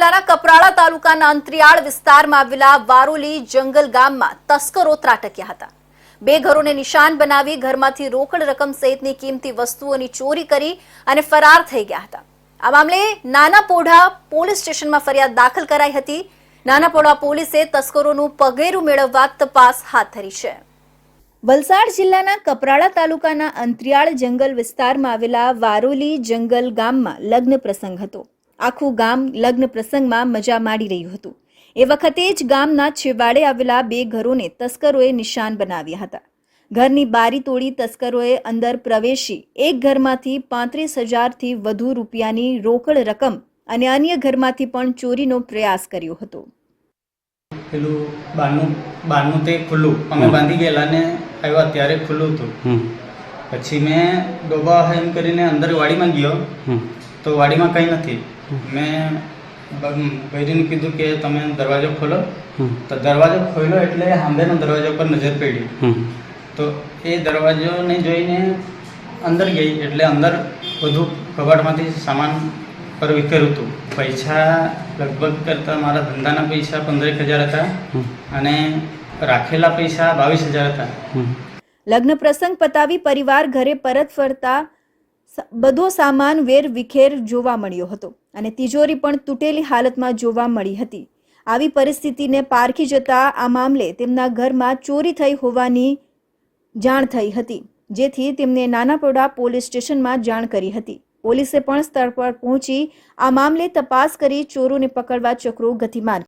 જિલ્લાના કપરાડા તાલુકાના અંતરિયાળ વિસ્તારમાં આવેલા વારોલી જંગલ ગામમાં તસ્કરો ત્રાટક્યા હતા. બે ઘરોને નિશાન બનાવી ઘરમાંથી રોકડ રકમ સહિતની કિંમતી વસ્તુઓની ચોરી કરી અને ફરાર થઈ ગયા હતા. આ મામલે નાના પોઢા પોલીસ સ્ટેશનમાં ફરિયાદ દાખલ કરાઈ હતી. નાના પોઢા પોલીસે તસ્કરોનું પગેરું મેળવવા તપાસ હાથ ધરી છે. વલસાડ જિલ્લાના કપરાડા તાલુકાના અંતરિયાળ જંગલ વિસ્તારમાં આવેલા વારોલી જંગલ ગામમાં લગ્ન પ્રસંગ હતો. આખું ગામ લગ્ન પ્રસંગમાં મજા માણી રહ્યું હતું. એ વખતે જ ગામના છેવાડે આવેલા બે ઘરોને તસ્કરોએ નિશાન બનાવ્યા હતા. ઘરની બારી તોડી તસ્કરોએ અંદર પ્રવેશી એક ઘરમાંથી પાંત્રીસ હજારથી વધુ રૂપિયાની રોકડ રકમ અને અન્ય ઘરમાંથી પણ ચોરીનો પ્રયાસ કર્યો હતો. પેલું બારનું બારનું તે ખુલ્લું. અમે બાંધી ગયેલા ને આવ્યા ત્યારે ખુલ્લું હતું. પછી મેં ડોબા એમ કરીને અંદર વાડીમાં ગયો. તો વાડીમાં કંઈ નથી. મેં બૈરીને કીધું કે તમે દરવાજો ખોલો. તો દરવાજો ખોલ્યો એટલે હાંભેના દરવાજો પર નજર પડી. તો એ દરવાજોને જોઈને અંદર ગઈ એટલે અંદર બધું કબાટમાંથી સામાન પર વિખેર્યું હતું. પૈસા લગભગ કરતાં મારા ધંધાના પૈસા પંદરેક હજાર હતા. અને રાખેલા પૈસા બાવીસ હજાર હતા. લગ્ન પ્રસંગ પતાવી પરિવાર ઘરે પરત ફરતા બધો સામાન વેર વિખેર જોવા મળ્યો હતો અને તિજોરી પણ તૂટેલી હાલતમાં જોવા મળી હતી. આવી પરિસ્થિતિને પારખી જતા આ મામલે તેમના ઘરમાં ચોરી થઈ હોવાની જાણ થઈ હતી, જેથી તેમને નાનાપોડા પોલીસ સ્ટેશનમાં જાણ કરી હતી. પોલીસે પણ સ્થળ પર પહોંચી આ મામલે તપાસ કરી ચોરોને પકડવા ચક્રો ગતિમાન